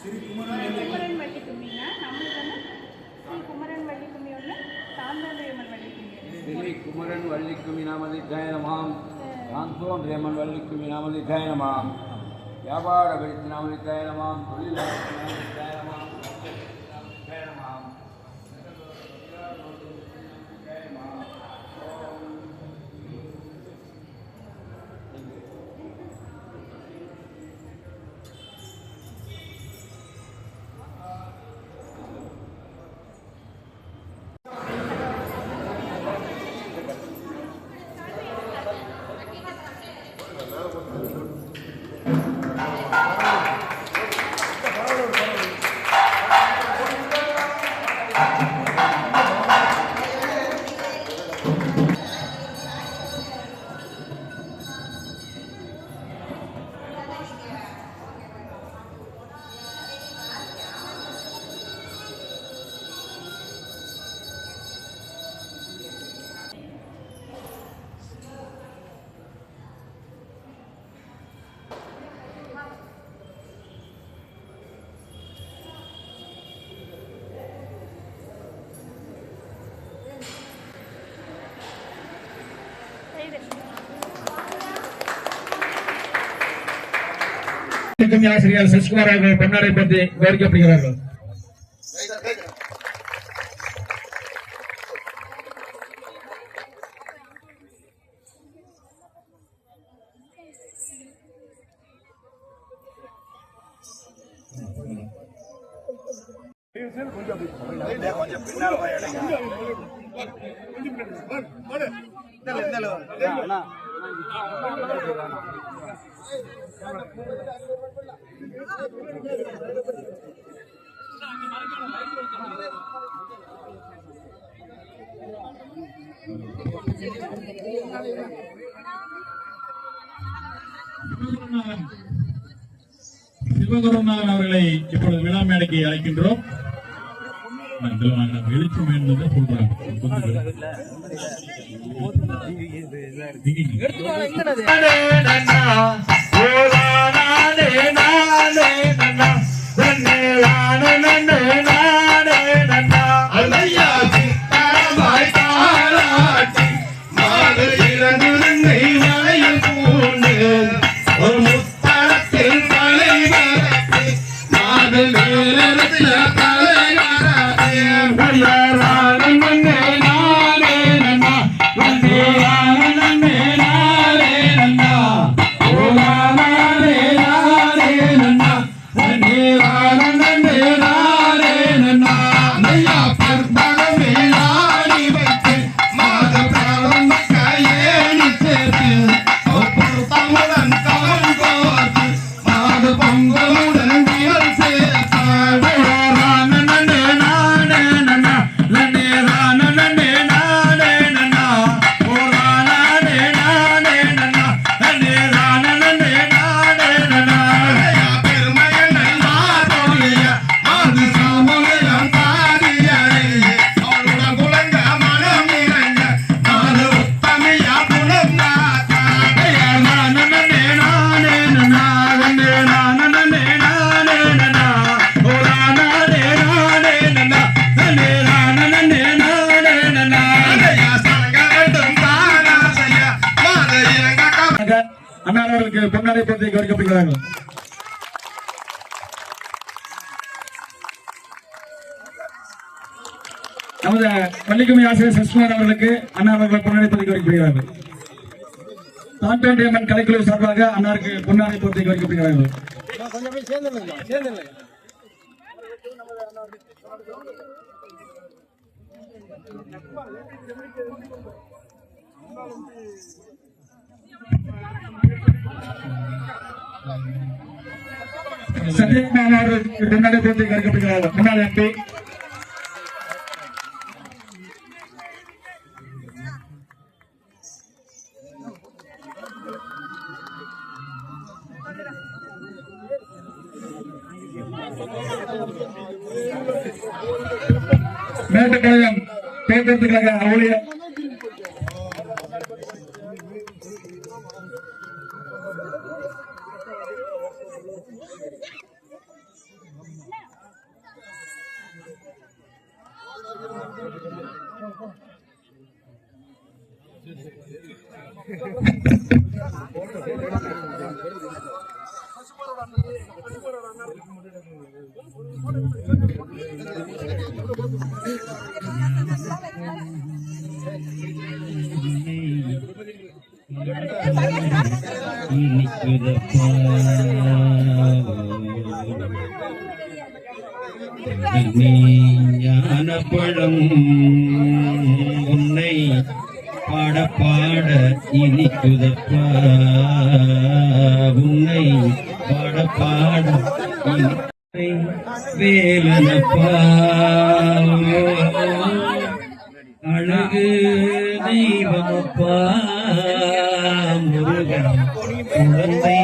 குமரன் வள்ளி கும்மிங்க நம்மளுக்கு வந்து ஸ்ரீ குமரன் வள்ளி கும்மி. ஒன்று சாந்தாண்டியம்மன் வள்ளி கும்மி திரு குமரன் வள்ளிக்குமி நாமதிக்காய நமாம் காந்தோன் ரேமன் வள்ளிக்குமி நாமதிக்காய நமாம் வியாபார கழித்து நாமதிக்காய நமாம் தொழில் இருக்கும் ஆசிரியர் சசிகுமார் அவர்கள் பெண்ணாரை பற்றி விவரிக்கப்படுகிறார்கள் கொஞ்சம் சிவகுருநாதன் அவர்களை இப்பொழுது விழா மேடைக்கு அழைக்கின்றோம். இதில் நாங்கள் na na na na நமது பள்ளிக்குமி ஆசிரியர் சசிகுமார் அவர்களுக்கு அண்ணா அவர்களை பொன்னாடை பற்றி வைக்கப்படுகிறார்கள் தாண்டாண்டியம்மன் கலைக்குழு சார்பாக அன்னாருக்கு பொன்னாடை பற்றி வைக்கப்படுகிறார்கள் சத்யநாராயண அவர்களுக்கு பொன்னாடை பற்றி கௌரவிக்கப்படுகிறார்கள் முன்னாள் எம்பி பழம் உன்னை பாட பாட இனிக்குதப்பா உன்னை பாட பாட இனிக்குதை வேலனப்பா. அழகு தெய்வமப்பா முருகன் குழந்தை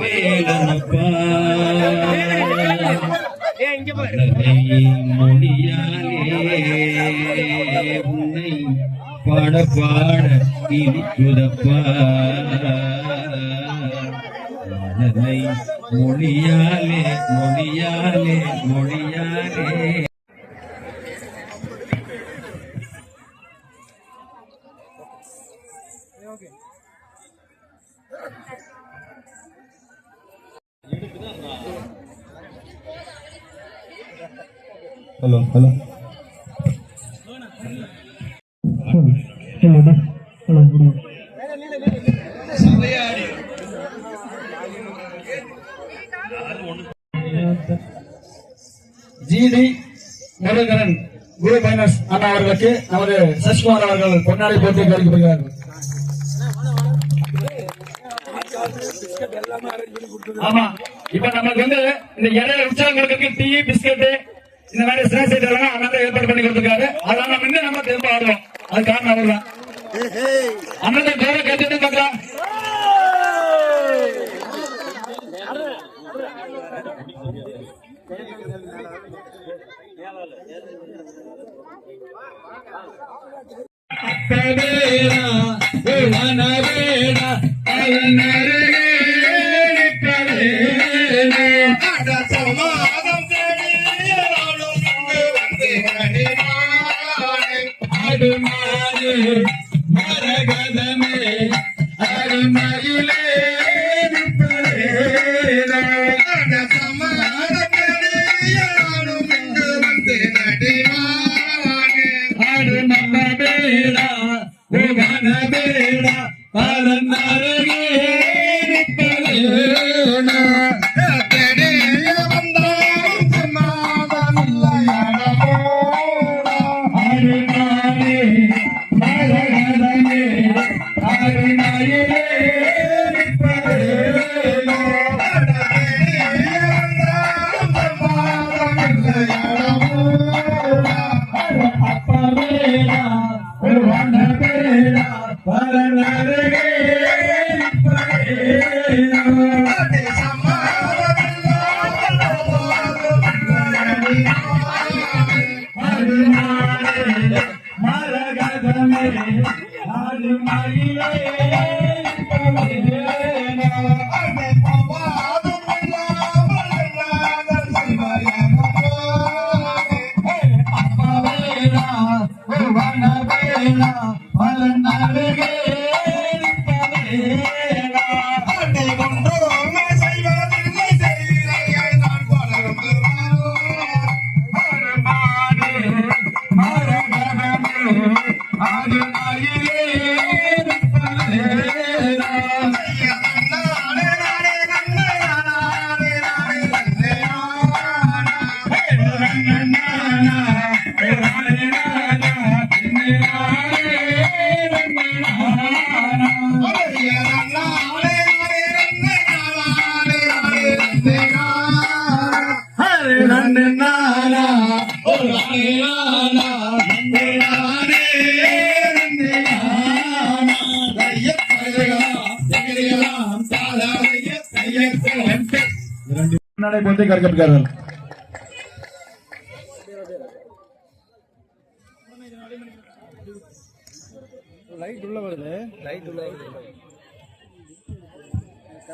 வேலனப்பா மொழியாலே உன்னை பாட பாட இனிக்குதப்பா மொழியாலே மொழியாலே மொழியாலே. Hello hello hello hello Guru G முருகரன் குரு மைனஸ் அண்ணா அவர்களுக்கு நமது சசிகுமார் அவர்கள் பொன்னாடை போட்டி கழிக்கப்படுகிறார்கள் ஆமா இப்ப நமக்கு வந்து இந்த இடையில உற்சாகம் கொடுக்கறதுக்கு டீ பிஸ்கட் இந்த மாதிரி ஸ்நாக்ஸ் ஐட்டம் எல்லாம் அண்ணா ஏற்பாடு பண்ணி கொடுத்துருக்காரு. அதெல்லாம் நம்ம இன்னும் நம்ம திரும்ப ஆடுவோம் அது காரணம் அவர் தான் அண்ணன் பேரை கேட்டுட்டு பார்க்கலாம். கவேரா வனவேரா அலனரே Hey, hey. மாறிலே அது மயிலே முன்னாடி போட்டி கற்கப்படுகிறார்கள்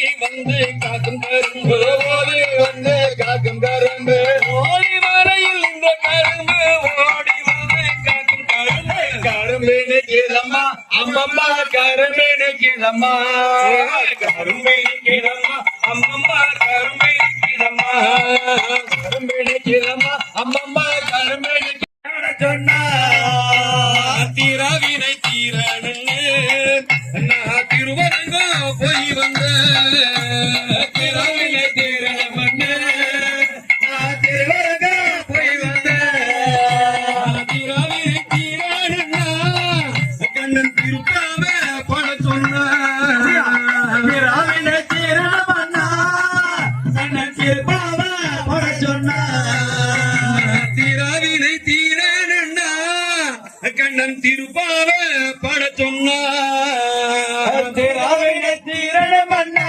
ஓடி வந்து காக்கும் கரும்பு. ஓடி வந்து காக்கும் கரும்பு. ஓடி வரையில் இந்த கரும்பு. ஓடி வந்து காக்கும் கரும்பு. கரும்பினை கீழம்மா அம்மம்மா கரும்பினை கீழம்மா கரும்பினை கீழம்மா பாவை பாட சொன்னார் திராவை தீரண மன்னா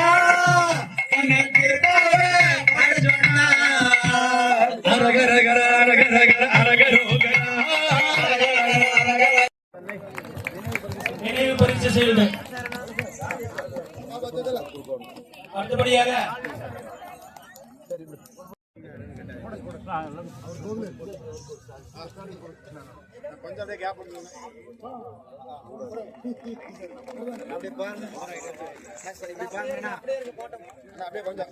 அடுத்தபடியாக கொஞ்சம் அப்படியே கேப் அப்படியே பாருங்க அப்படியே கொஞ்சம்